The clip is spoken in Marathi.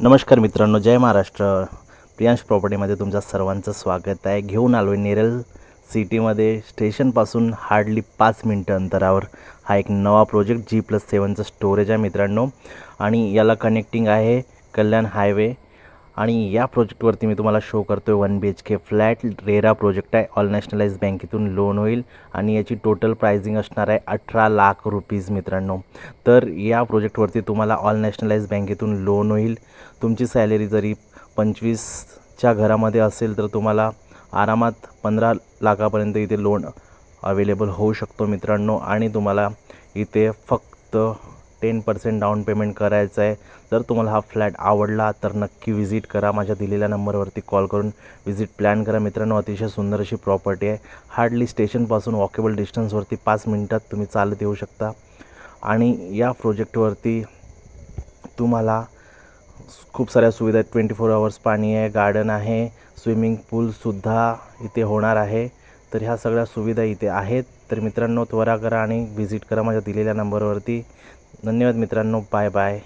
नमस्कार मित्रांनो जय महाराष्ट्र. प्रियांश प्रॉपर्टीमध्ये तुमच्या सर्वांचं स्वागत आहे. घेऊन आलो आहे नेरल सिटीमध्ये. स्टेशनपासून हार्डली पाच मिनटं अंतरावर. हा एक नवा प्रोजेक्ट जी प्लस सेवनचं स्टोरेज आहे मित्रांनो. आणि याला कनेक्टिंग आहे कल्याण हायवे आणि या प्रोजेक्टवरती मी तुम्हाला शो करतो आहे one B H K flat RERA project आहे. ऑल नॅशनलाइज बँकेतून लोन होईल. आणि याची टोटल प्राइसिंग असणार आहे अठरा लाख रुपीज मित्रांनो. तर या प्रोजेक्टवरती तुम्हाला ऑल नॅशनलाइज बँकेतून लोन होईल. तुमची सॅलरी जरी पंचवीसच्या घरामध्ये असेल तर तुम्हाला आरामात पंधरा लाखापर्यंत इथे लोन अवेलेबल होऊ शकतो मित्रांनो. आणि तुम्हाला इथे फक्त टेन पर्सेंट डाऊन पेमेंट करायचं आहे. जर तुम्हाला हा फ्लॅट आवडला तर नक्की व्हिजिट करा. माझ्या दिलेल्या नंबरवरती कॉल करून व्हिजिट प्लॅन करा. मित्रांनो अतिशय सुंदर अशी प्रॉपर्टी आहे. हार्डली स्टेशनपासून वॉकेबल डिस्टन्सवरती पाच मिनटात तुम्ही चालत येऊ शकता. आणि या प्रोजेक्टवरती तुम्हाला खूप साऱ्या सुविधा आहेत. ट्वेंटी फोर आवर्स पाणी आहे गार्डन आहे स्विमिंग पूलसुद्धा इथे होणार आहे. तर ह्या सगळ्या सुविधा इथे आहेत. तर मित्रांनो त्वरा करा आणि व्हिजिट करा माझ्या दिलेल्या नंबरवरती. धन्यवाद मित्रांनो. Bye bye.